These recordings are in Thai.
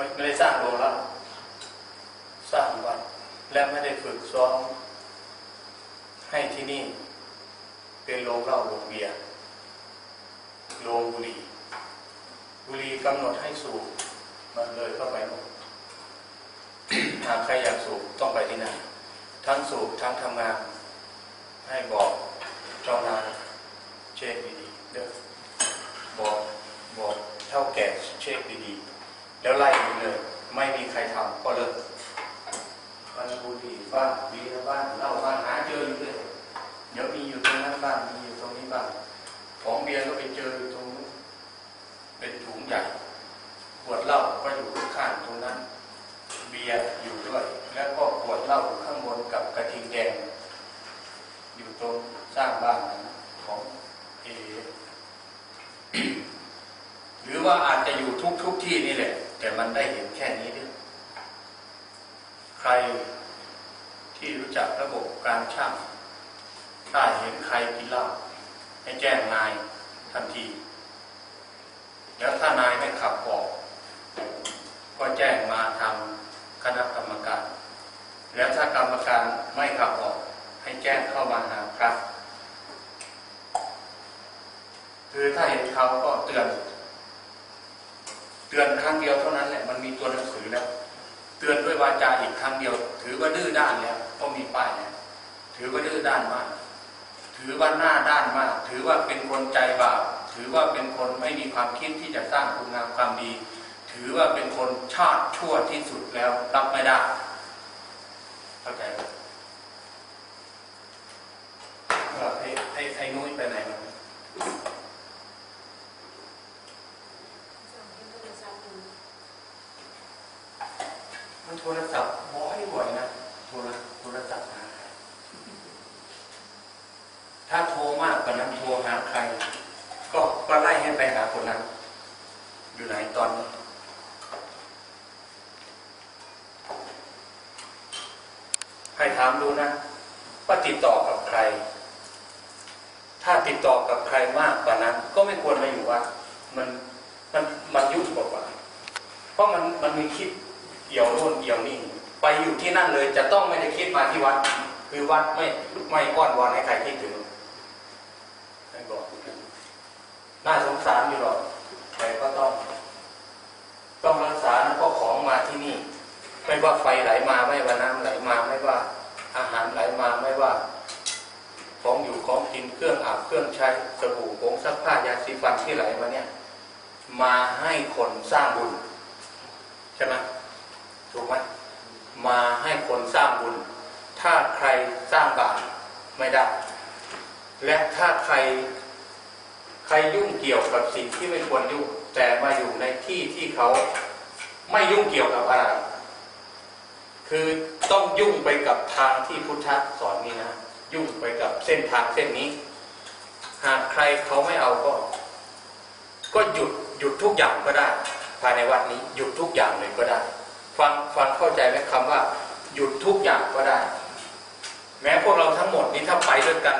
ไม่ไม่ได้สร้างโรงแล้วสร้างวัดและไม่ได้ฝึกซ้อมให้ที่นี่ เป็นโรงเหล้าโรงเบียร์โรงบุหรี่บุหรี่กำหนดให้สูบมันเลยเข้าไปหมดหากใครอยากสูบต้องไปที่นั่นทั้งสูบทั้งทำงาน ให้บอกเจ้านายเช็คดีๆเด้อบอกบอกเท่าแก่เช็คดีๆ แล้วไล่ไปเลย ไม่มีใครทำก็เลิกมันบุหรี่บ้างวีนะบ้านเหล้าบ้านหาเจออยู่เลยเดี๋ยวมีอยู่ตรงนั้นบ้างมีอยู่ตรงนี้บ้างของเบียร์ก็ไปเจออยู่ตรงนู้นเป็นถุงใหญ่ขวดเหล้าก็อยู่ข้างตรงนั้น เบียร์อยู่ด้วย แล้วก็ขวดเหล้าข้างบนกับกระทิงแดง อยู่ตรงสร้างบ้านนั้นของเอ หรือว่าอาจจะอยู่ทุกทุกที่นี่แหละ แต่มันได้เห็นแค่นี้ด้วยใครที่รู้จักระบบการ ช่างถ้าเห็นใครกินเหล้าให้แจ้งนายทันที แล้วถ้านายไม่ขับออก ก็แจ้งมาทางคณะกรรมการ แล้วถ้ากรรมการไม่ขับออก ให้แจ้งเข้ามาหาครับ คือถ้าเห็นเขาก็เตือน เตือนครั้งเดียวเท่านั้นแหละมันมีตัวหนังสือแล้ว เตือนด้วยวาจาอีกครั้งเดียว ถือว่าดื้อด้านแล้วก็มีป้ายแล้ว ถือว่าดื้อด้านมาก ถือว่าหน้าด้านมาก ถือว่าเป็นคนใจบาปถือว่าเป็นคนไม่มีความคิดที่จะสร้างคุณงามความดี ถือว่าเป็นคนชาติชั่วที่สุดแล้วรับไม่ได้เข้าใจไหมเออไอ้ไอ้ไอ้นุ้ยไปไหนมามันโทรศัพท์บ่อยบ่อยๆนะโทรโทรศัพท์หาใครถ้าโทรมากกว่านั้นโทรหาใคร ก็ก็ไล่ให้ไปหาคนนั้น อยู่ไหนตอนนี้ให้ถามดูนะว่าติดต่อกับใคร ถ้าติดต่อกับใครมากกว่านั้น ก็ไม่ควรมาอยู่วัดมันมันมันยุ่งกว่า เพราะมันมันมีคิดเอี่ยวโน่นเอี่ยวนี่ไปอยู่ที่นั่นเลยจะต้องไม่ได้คิดมาที่วัด คือวัดไม่ไม่อ้อนวอนให้ใครคิดถึงให้บอกน่าสงสารอยู่หรอก แต่ก็ต้อง ต้องรักษานะเพราะของมาที่นี่ ไม่ว่าไฟไหลมาไม่ว่าน้ำไหลมาไม่ว่า อาหารไหลมาไม่ว่า ของอยู่ของกินเครื่องอาบเครื่องใช้สบู่ผงซักผ้ายาสีฟันที่ไหลมาเนี่ย มาให้คนสร้างบุญใช่ไหมถูกไหมมาให้คนสร้างบุญ ถ้าใครสร้างบาปไม่ได้ และถ้าใคร ใครยุ่งเกี่ยวกับสิ่งที่ไม่ควรยุ่ง แต่มาอยู่ในที่ที่เขาไม่ยุ่งเกี่ยวกับอะไร คือต้องยุ่งไปกับทางที่พุทธสอนนี่นะ ยุ่งไปกับเส้นทางเส้นนี้ หากใครเขาไม่เอาก็ ก็หยุดหยุดทุกอย่างก็ได้ ภายในวัดนี้หยุดทุกอย่างเลยก็ได้ ฟังฟังเข้าใจไหมคำว่า หยุดทุกอย่างก็ได้ แม้พวกเราทั้งหมดนี้ถ้าไปด้วยกัน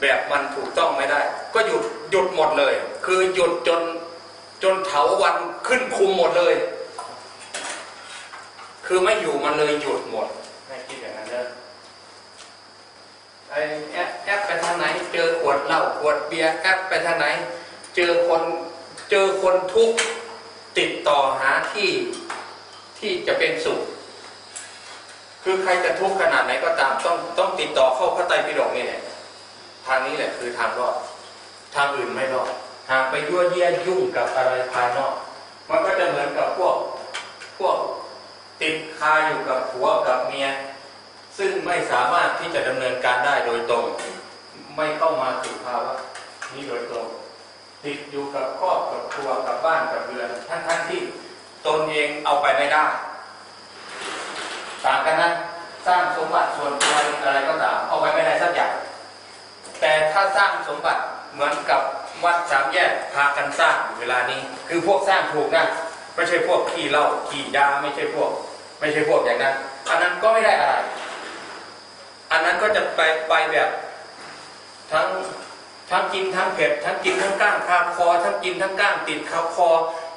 แบบมันถูกต้องไม่ได้ ก็หยุด หยุดหมดเลย คือหยุดจนจนเถาวันขึ้นคุมหมดเลย คือไม่อยู่มันเลยหยุดหมดให้คิดอย่างนั้นเด้อไอแอปแอปไปทางไหน เจอขวดเหล้าขวดเบียร์แอปไปทางไหน เจอคนเจอคนทุกติดต่อหาที่ที่จะเป็นสุข คือใครจะทุกข์ขนาดไหนก็ตามต้องต้องติดต่อเข้าพระไตรปิฎกนี่แหละทางนี้แหละคือทางรอด ทางอื่นไม่รอดหากไปยั่วเยี่ยยุ่งกับอะไรภายนอก มันก็จะเหมือนกับพวกพวกติดคาอยู่กับผัวกับเมีย ซึ่งไม่สามารถที่จะดำเนินการได้โดยตรง ไม่เข้ามาสู่ภาวะนี้โดยตรง ติดอยู่กับครอบกับครัวกับบ้านกับเรือนทั้งทั้งที่ตนเองเอาไปไม่ได้ต่างกันนะสร้างสมบัติส่วนตัวอะไรก็ตามเอาไปไม่ได้สักอย่างแต่ถ้าสร้างสมบัติ เหมือนกับวัดสามแยกพากันสร้างเวลานี้ คือพวกสร้างถูกนะไม่ใช่พวกขี้เหล้าขี้ยาไม่ใช่พวก ไม่ใช่พวกอย่างนั้นอันนั้นก็ไม่ได้อะไร อันนั้นก็จะไปไปแบบทั้งทั้งกินทั้งเผ็ดทั้งกินทั้งก้างคาคอ ทั้งกินทั้งก้างติดคาคอ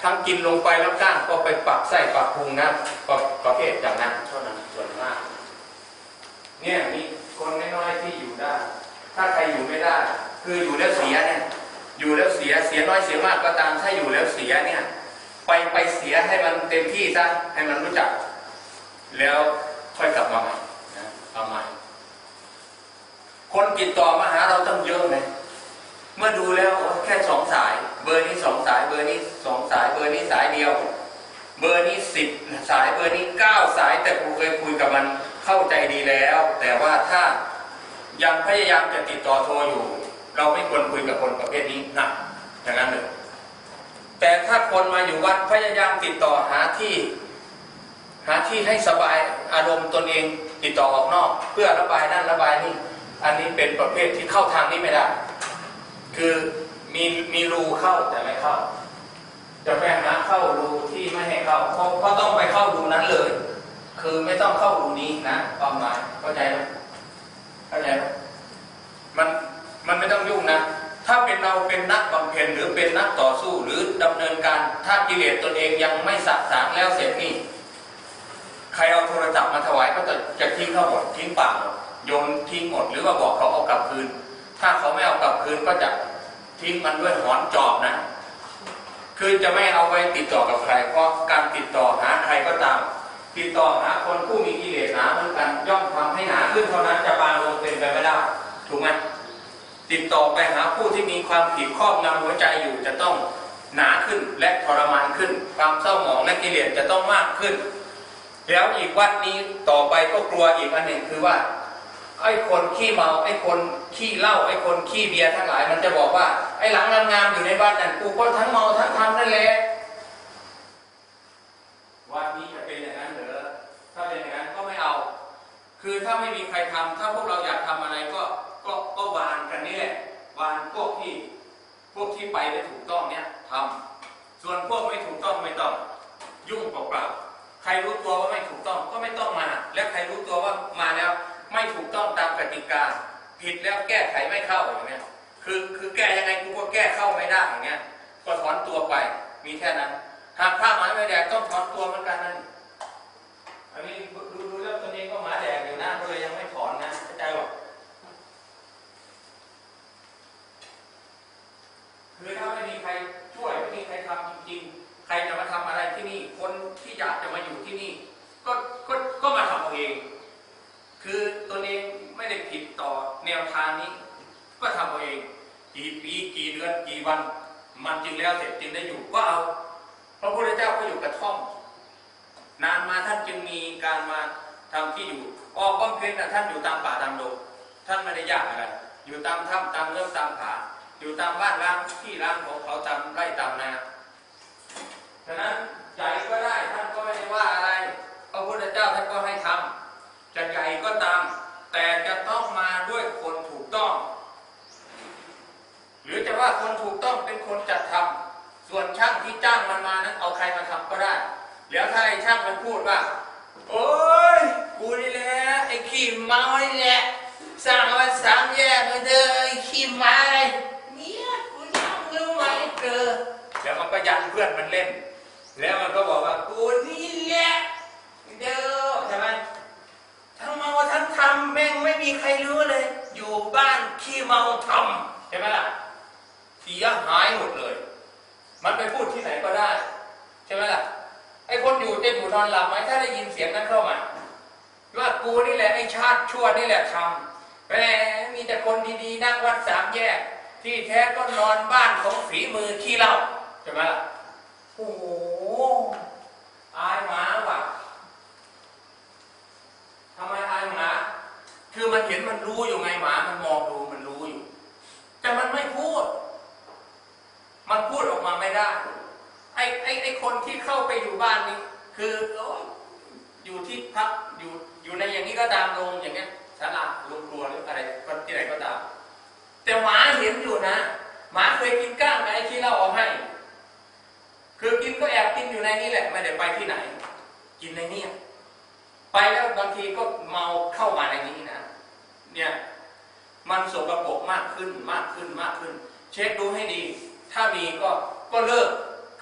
ทั้งกินลงไปแล้วก้างก็ไปปักไส้ปักพุงนะประประเภทอย่างนั้นเท่านั้นส่วนมาก เนี่ยมีคนน้อยๆที่อยู่ได้ ถ้าใครอยู่ไม่ได้ คืออยู่แล้วเสียเนี่ยอยู่แล้วเสียเสียน้อยเสียมากก็ตามถ้าอยู่แล้วเสียเนี่ยไปไปเสียให้มันเต็มที่ซะให้มันรู้จัก แล้วค่อยกลับมาใหม่นะเอาใหม่คนติดต่อมาหาเราต้องเยอะเลยเมื่อดูแล้วแค่สองสาย เบอร์นี้สองสาย เบอร์นี้สองสาย เบอร์นี้สายเดียว เบอร์นี้สิบสายเบอร์นี้เก้าสาย แต่กูเคยคุยกับมันเข้าใจดีแล้ว แต่ว่าถ้ายังพยายามจะติดต่อโทรอยู่ เราไม่ควรคุยกับคนประเภทนี้นะอย่างนั้นเลยแต่ถ้าคนมาอยู่วัดพยายามติดต่อหาที่ หาที่ให้สบายอารมณ์ตนเองติดต่อออกนอก เพื่อระบายนั่นระบายนี่ อันนี้เป็นประเภทที่เข้าทางนี้ไม่ได้ คือมีมีรูเข้าแต่ไม่เข้า จะไปหาเข้ารูที่ไม่ให้เข้าเพราะเพราะต้องไปเข้ารูนั้นเลย คือไม่ต้องเข้ารูนี้นะความหมายเข้าใจไหมเข้าใจไหม ต่อสู้หรือดำเนินการถ้ากิเลสตนเองยังไม่สะสางแล้วเสร็จนี่ใครเอาโทรศัพท์มาถวายก็จะจะทิ้งเขาหมดทิ้งปล่าหมดโยนทิ้งหมดหรือว่าบอกเขาเอากลับคืน ถ้าเขาไม่เอากลับคืนก็จะทิ้งมันด้วยหอนจอบนะ คือจะไม่เอาไปติดต่อกับใคร เพราะการติดต่อหาใครก็ตาม ติดต่อหาคนผู้มีกิเลสหนาเหมือนกันย่อมทำให้หนาขึ้นเท่านั้นจะบางลงเป็นไปไม่ได้ถูกไหม ติดต่อไปหาผู้ที่มีความผิดครอบงำหัวใจอยู่จะต้องหนาขึ้นและทรมานขึ้น ความเศร้าหมองและกิเลสจะต้องมากขึ้น แล้วอีกวัดนี้ต่อไปก็กลัวอีกอันหนึ่งคือว่าไอ้คนขี้เมาไอ้คนขี้เหล้าไอ้คนขี้เบียร์ทั้งหลาย มันจะบอกว่า ไอ้หลังงามๆอยู่ในบ้านนั่นกูก็ทั้งเมาทั้งทำนั่นแหละวัดนี้จะเป็นอย่างนั้นเหรอถ้าเป็นอย่างนั้นก็ไม่เอา คือถ้าไม่มีใครทำถ้าพวกเราอยากทำอะไรก็ ก็ก็วานกันนี่แหละวานพวกที่พวกที่ไปได้ถูกต้องเนี่ยทำส่วนพวกไม่ถูกต้องไม่ต้องยุ่งเปล่าๆใครรู้ตัวว่าไม่ถูกต้องก็ไม่ต้องมา และใครรู้ตัวว่ามาแล้วไม่ถูกต้องตามกติกาผิดแล้วแก้ไขไม่เข้าอย่างเงี้ยคือคือแก้ยังไงกูก็แก้เข้าไม่ได้อย่างเงี้ยก็ถอนตัวไปมีแค่นั้นหากผ้าหมาไม่แดงต้องถอนตัวเหมือนกันนั่นอันนี้ดูดูแล้วตัวเองก็หมาแดงอยู่นะก็เลยยังไม่ถอนนะเข้าใจป่ะคือถ้าไม่มีใครช่วยไม่มีใครทำจริงๆ ใครจะมาทำอะไรที่นี่ คนที่อยากจะมาอยู่ที่นี่ ก็ก็ก็มาทำเอาเอง คือตัวเองไม่ได้ผิดต่อแนวทางนี้ ก็ทำเอาเอง กี่ปีกี่เดือนกี่วัน มันจึงแล้วเสร็จจึงได้อยู่ก็เอาพระพุทธเจ้าก็อยู่กระท่อม นานมาท่านจึงมีการมาทำที่อยู่ออกบำเพ็ญน่ะท่านอยู่ตามป่าตามดงท่านไม่ได้ยากอะไรอยู่ตามถ้ำตามเรื่องตามผาอยู่ตามบ้านร้างที่ร้างของเขาตามไร่ตามนาฉะนั้นใจก็ได้ท่านก็ไม่ได้ว่าอะไร พระพุทธเจ้าท่านก็ให้ทำจะใหญ่ก็ตาม แต่จะต้องมาด้วยคนถูกต้อง หรือจะ ว่าคนถูกต้องเป็นคนจัดทำส่วนช่างที่จ้างมันมานั้นเอาใครมาทำก็ได้ แล้วถ้าไอ้ช่างมันพูดว่า โอ้ยกูนี่แหละไอ้ขี้เมานี่แหละสร้างมาสามแยกมาเด้อไอ้ขี้เมาเนี่ยกูยังรู้ไหมเด้อแล้วมันก็ยันเพื่อนมันเล่น แล้วมันก็บอกว่ากูนี่แหละเด้อใช่ไหมทั้งเมาทั้งทำแม่งไม่มีใครรู้เลย อยู่บ้านขี้เมาทำใช่ไหมล่ะ เสียหายหมดเลย มันไปพูดที่ไหนก็ได้ ใช่ไหมล่ะไอ้คนอยู่จะอยู่นอนหลับไหมถ้าได้ยินเสียงนั้นเข้ามาว่ากูนี่แหละไอ้ชาติชั่วนี่แหละทำแหมมีแต่คนดีๆนั่งวัดสามแยก ที่แท้ก็นอนบ้านของฝีมือขี้เหล้าใช่ไหมล่ะโอ้โหอายหมาว่ะทำไมอายหมาคือมันเห็นมันรู้อยู่ไงหมา มันมองดูมันรู้อยู่ แต่มันไม่พูด มันพูดออกมาไม่ได้ ไอ้ไอ้ไอ้คนที่เข้าไปอยู่บ้านนี่คือโอ้ยอยู่ที่พักอยู่อยู่ในอย่างนี้ก็ตามโรงอย่างเงี้ยศาลาโรงครัวหรืออะไรที่ไหนก็ตาม แต่หมาเห็นอยู่นะหมาเคยกินก้างไหมไอ้ที่เล่าเอาให้ คือกินก็แอบกินอยู่ในนี้แหละ ไม่ได้ไปที่ไหน กินในนี้ไปแล้วบางทีก็เมาเข้ามาในนี้นะ เนี่ย มันสกปรกมากขึ้นมากขึ้นมากขึ้น เช็คดูให้ดี ถ้ามีก็ก็เลิก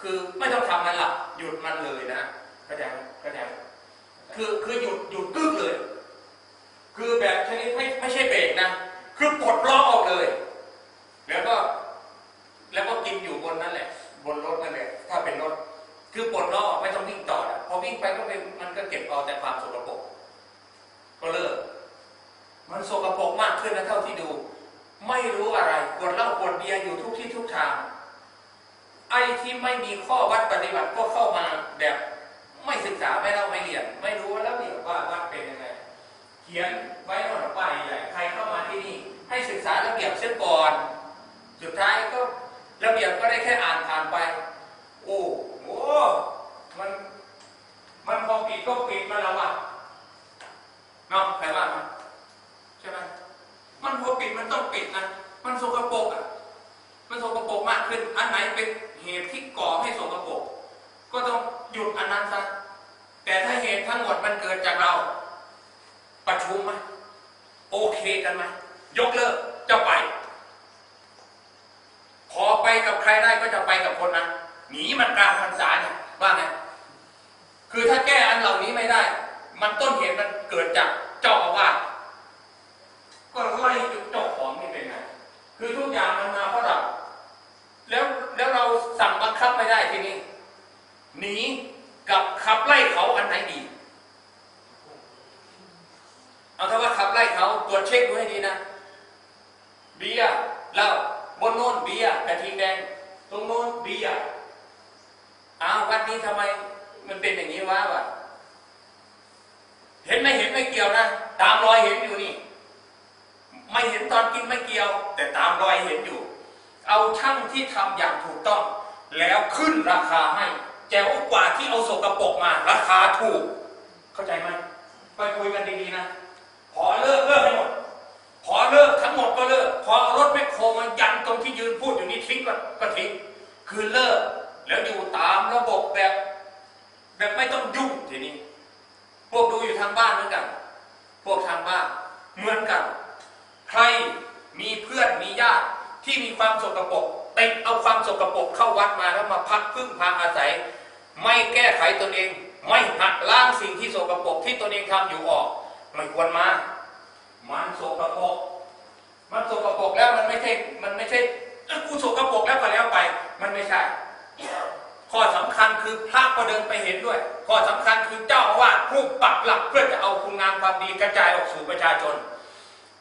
คือไม่ต้องทำมันละหยุดมันเลยนะเข้าใจไหมเข้าใจคือคือหยุดหยุดกึกเลย คือแบบชนิดไม่ไม่ใช่เบรกนะ คือปลดล็อกออกเลย แล้วก็ แล้วก็กินอยู่บนนั่นแหละ บนรถนั่นแหละ ถ้าเป็นรถ คือปลดล็อกไม่ต้องวิ่งต่อนะพอวิ่งไปก็เป็นมันก็เก็บเอาแต่ความสกปรกก็เลิก มันสกปรกมากขึ้นนะเท่าที่ดู ไม่รู้อะไรกดเหล้ากดเบียร์อยู่ทุกที่ทุกทาง ไอ้ที่ไม่มีข้อวัดปฏิบัติก็เข้ามาแบบไม่ศึกษาไม่เล่าไม่เรียน ไม่รู้ว่าแล้วเรียนว่าวัดเป็นยังไง เขียนไว้หน่อยป้ายใหญ่ใครเข้ามาที่นี่ ให้ศึกษาระเบียบเสียก่อน สุดท้ายก็ระเบียบก็ได้แค่อ่านผ่านไป โอ้โหมันมันพอปิดก็ปิดมันแล้วอะเนาะใครว่าใช่ไหมมันพอปิดมันต้องปิดนะมันสกปรกอะมันสกปรกมากขึ้น อันไหนเป็นเหตุที่ก่อให้สกปรกก็ต้องหยุดอันนั้นซะแต่ถ้าเหตุทั้งหมดมันเกิดจากเรา ประชุมไหมโอเคกันไหมยกเลิกจะไป พอไปกับใครได้ก็จะไปกับคนนั้น หนีมันกลางพรรษาเนี่ยว่าไง คือถ้าแก้อันเหล่านี้ไม่ได้ มันต้นเหตุมันเกิดจากเจ้าอาวาส ก็ไล่จุดเจ้าของนี่เป็นไง คือทุกอย่างมันมาเพราะเรา แล้วแล้วเราสั่งบังคับไม่ได้ทีนี้ หนีกับขับไล่เขาอันไหนดี เอาถ้าว่าขับไล่เขาตรวจเช็คดูให้ดีนะ เบียร์เหล้าบนโน้นเบียร์กระทิงแดง ตรงโน้นเบียร์อ้าววัดนี้ทำไม มันเป็นอย่างนี้วะวะเห็นไม่เห็นไม่เกี่ยวนะตามรอยเห็นอยู่นี่ ไม่เห็นตอนกินไม่เกี่ยว แต่ตามรอยเห็นอยู่ เอาช่างที่ทำอย่างถูกต้อง แล้วขึ้นราคาให้แจ๋วกว่าที่เอาสกปรกมา ราคาถูก เข้าใจไหมไปคุยกันดีๆนะ พอเลิกเลิกให้หมด พอเลิกทั้งหมดก็เลิก พอเอารถแมคโครมายันตรงที่ยืนพูดอยู่นี้ทิ้งก็ก็ทิ้งคือเลิก แล้วอยู่ตามระบบแบบ แบบไม่ต้องยุ่งทีนี้ พวกดูอยู่ทางบ้านเหมือนกัน พวกทางบ้านเหมือนกัน ใครมีเพื่อนมีญาติที่มีความสกปรกติดเอาความสกปรกเข้าวัดมาแล้วมาพักพึ่งพาอาศัย ไม่แก้ไขตนเอง ไม่หักล้างสิ่งที่สกปรกที่ตนเองทำอยู่ออก ไม่ควรมา มันสกปรกมันสกปรกแล้วมันไม่ใช่มันไม่ใช่กูสกปรกแล้วก็แล้วไป มันไม่ใช่ ข้อสำคัญคือพระก็เดินไปเห็นด้วย ข้อสำคัญคือเจ้าอาวาผู้ปักหลักเพื่อจะเอาคุณงามความดีกระจายออกสู่ประชาชน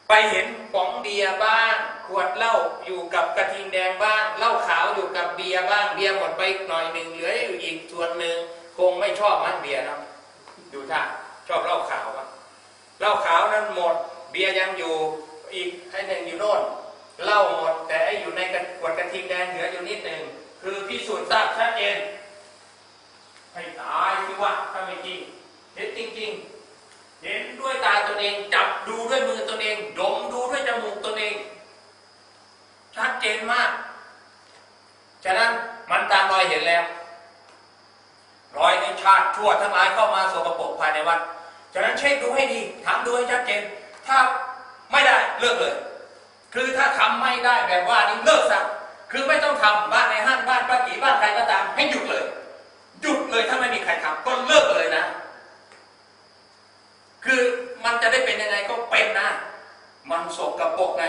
ไปเห็นป๋องเบียร์บ้างขวดเหล้าอยู่กับกระทิงแดงบ้างเหล้าขาวอยู่กับเบียร์บ้างเบียร์หมดไปหน่อยหนึ่งเหลืออยู่อีกส่วนหนึ่งคงไม่ชอบมั้งเบียร์นะดูท่าชอบเหล้าขาวมั้งเหล้าขาวนั้นหมด เบียร์ยังอยู่อีกไอ้หนึ่งอยู่โน่นเหล้าหมดแต่ไอ้อยู่ในกระขวดกระทิงแดงเหลืออยู่นิดหนึ่งคือพิสูจน์ทราบชัดเจนให้ตายสิวะถ้าไม่จริงเห็นจริง ๆ เห็นด้วยตาตนเองจับดูด้วยมือตนเองดมดูด้วยจมูกตนเอง ชัดเจนมาก ฉะนั้นมันตามรอยเห็นแล้ว รอยในชาติชั่วทั้งหลายเข้ามาสกปรกภายในวัดฉะนั้นเช็คดูให้ดีถามดูให้ชัดเจน ถ้าไม่ได้เลิกเลย คือถ้าทำไม่ได้แบบว่านี้เลิกซะคือไม่ต้องทำบ้านในห้างบ้านป้ากี่บ้านใครก็ตามให้หยุดเลย หยุดเลยถ้าไม่มีใครทำก็เลิกเลยนะ คือมันจะได้เป็นยังไงก็เป็นนะ มันสกปรกไง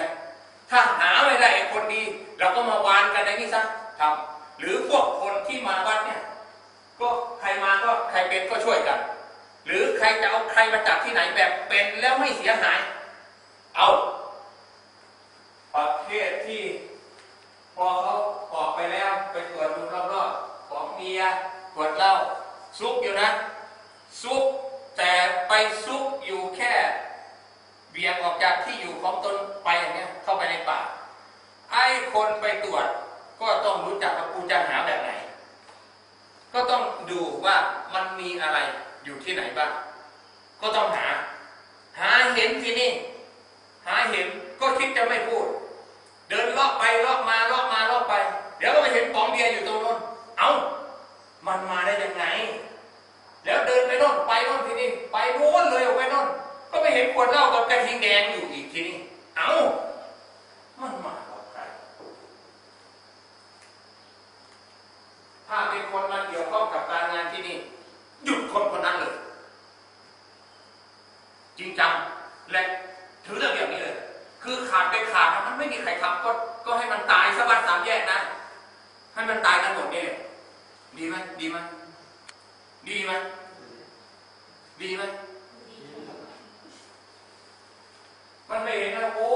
ถ้าหาไม่ได้ไอ้คนดี เราก็มาวานกันในนี้ซะทำหรือพวกคนที่มาวัดเนี่ย ก็ใครมาก็ใครเป็นก็ช่วยกัน หรือใครจะเอาใครมาจับที่ไหนแบบเป็นแล้วไม่เสียหาย เอา ประเภทที่ พอเขาออกไปแล้วไปตรวจดูรอบๆของเบียร์ตรวจเหล้าซุกอยู่นะ ซุกแต่ไปซุกอยู่แค่ เบี่ยงออกจากที่อยู่ของตนไปอย่างเงี้ยเข้าไปในป่าไอ้คนไปตรวจ ก็ต้องรู้จักว่ากูจะหาแบบไหน ก็ต้องดูว่ามันมีอะไร อยู่ที่ไหนบ้าง ก็ต้องหา หาเห็นที่นี่ หาเห็นก็คิดจะไม่พูด เดินเลาะไปเลาะมาเลาะมาเลาะไป เดี๋ยวก็ไปเห็นปองเบียร์อยู่ตรงนู้น เอา้า มันมาได้ยังไง แล้วเดินไปโน่นไปโน่นทีนี้ไปโน่นเลยออกไปโน่น ก็ไม่เห็นขวดเหล้ากับกระทิงแดงอยู่อีกทีนี้เอ้า มันมาเป็นคนมาเกี่ยวข้องกับการงานที่นี่ หยุดคนคนนั้นเลย จริงจังและถือเรื่องอย่างนี้เลย คือขาดไปขาดนะมันไม่มีใครทำก็ก็ให้มันตายสักวันสามแยกนะให้มันตายกันหมดนี่แหละดีไหมดีไหมดีไหมดีไหมมันไม่เห็นนะโอ้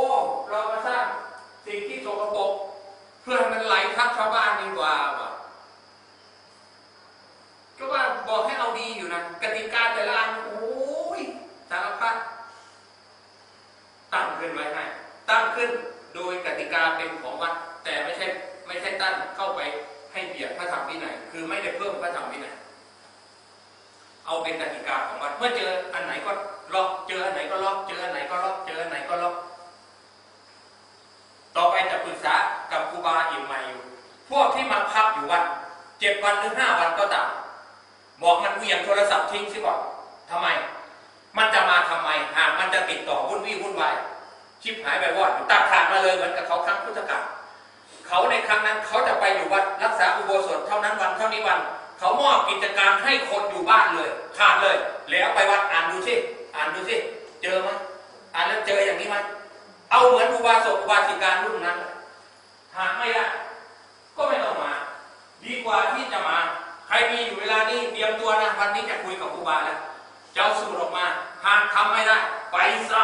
เรามาสร้างสิ่งที่โสกปรกเพื่อให้มันไหลทับชาวบ้านดีกว่าว่ะก็ว่าบอกให้เอาดีอยู่นะกติกาแต่ละอันโอ้ยสารพัดตั้ง ขึ้นไว้ให้ ตั้งขึ้นโดยกติกาเป็นของวัด แต่ไม่ใช่ไม่ใช่ตั้งเข้าไปให้เบียดพระธรรมวินัยคือไม่ได้เพิ่มพระธรรมวินัยเอาเป็นกติกาของวัดเมื่อเจออันไหนก็ล็อกเจออันไหนก็ล็อกเจออันไหนก็ล็อกเจออันไหนก็ล็อกต่อไปจะปรึกษากับครูบาอีกใหม่อยู่ พวกที่มาพักอยู่วัดเจ็ดวันหรือห้าวันก็ตามบอกมันเหวียงโทรศัพท์ทิ้งซิก่อนทำไม มันจะมาทำไมหากมันจะติดต่อวุ่นวี่วุ่นวาย ชิบหายไปวอดตัดขาดมาเลยเหมือนกับเขาครั้งพุทธกาลเขาในครั้งนั้นเขาจะไปอยู่วัดรักษาอุโบสถเท่านั้นวันเท่านี้วัน เขามอบกิจการให้คนอยู่บ้านเลยขาดเลย แล้วไปวัดอ่านดูสิอ่านดูสิเจอไหมอ่านแล้วเจออย่างนี้ไหมเอาเหมือนอุบาสกอุบาสิการรุ่นนั้นหากไม่ได้ก็ไม่ต้องมา ดีกว่าที่จะมา ใครมีอยู่เวลานี้เตรียมตัวนะวันนี้จะคุยกับครูบาแล้วจะเอาสูตรออกมาหากทำไม่ได้ ไปซะ